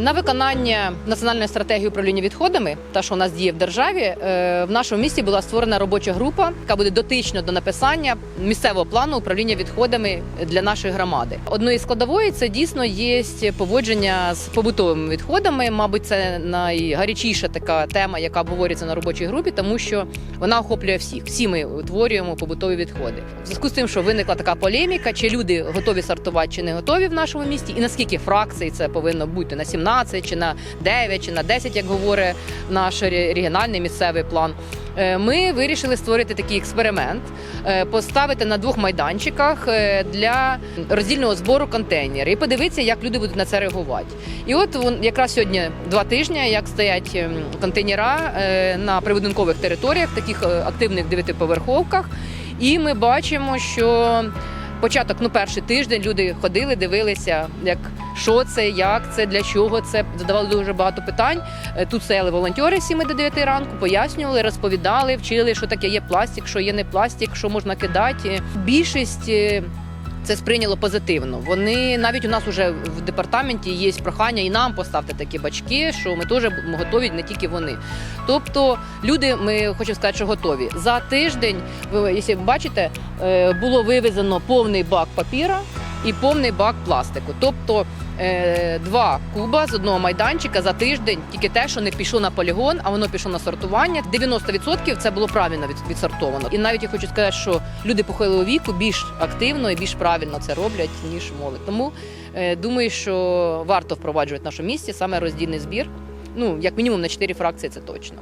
На виконання національної стратегії управління відходами, та що у нас діє в державі, е, в нашому місті була створена робоча група, яка буде дотична до написання місцевого плану управління відходами для нашої громади. Одною складової це дійсно є поводження з побутовими відходами. Мабуть, це найгарячіша така тема, яка обговорюється на робочій групі, тому що вона охоплює всіх. Всі ми утворюємо побутові відходи. В зв'язку з тим, що виникла така полеміка, чи люди готові сортувати, чи не готові в нашому місті, і наскільки фракцій це повинно бути на 17, чи на 9, чи на 10, як говорить наш ре- регіональний місцевий план. Е, Ми вирішили створити такий експеримент, е, поставити на двох майданчиках е, для роздільного збору контейнери і подивитися, як люди будуть на це реагувати. І от якраз сьогодні два тижні, як стоять ем, контейнера на прибудинкових територіях, таких активних дев'ятиповерховках. І ми бачимо, що початок, ну перший тиждень люди ходили, дивилися, як що це, як це, для чого це. Задавали дуже багато питань. Е, Тут стояли волонтери з 7 до 9 ранку, пояснювали, розповідали, вчили, що таке є пластик, що є не пластик, що можна кидати. Більшість. Це сприйняло позитивно. Вони навіть у нас уже в департаменті є прохання і нам поставити такі бачки, що ми теж готові, не тільки вони. Тобто люди, ми хочемо сказати, що готові. За тиждень, ви якщо бачите, е, було вивезено повний бак папіра і повний бак пластику. Тобто е, два куба з одного майданчика за тиждень, тільки те, що не пішло на полігон, а воно пішло на сортування. 90% це було правильно від, відсортовано. І навіть я хочу сказати, що люди похилого віку більш активно і більш правильно це роблять ніж молодь. Тому е, думаю, що варто впроваджувати в нашому місті саме роздільний збір. Ну як мінімум на 4 фракції, це точно.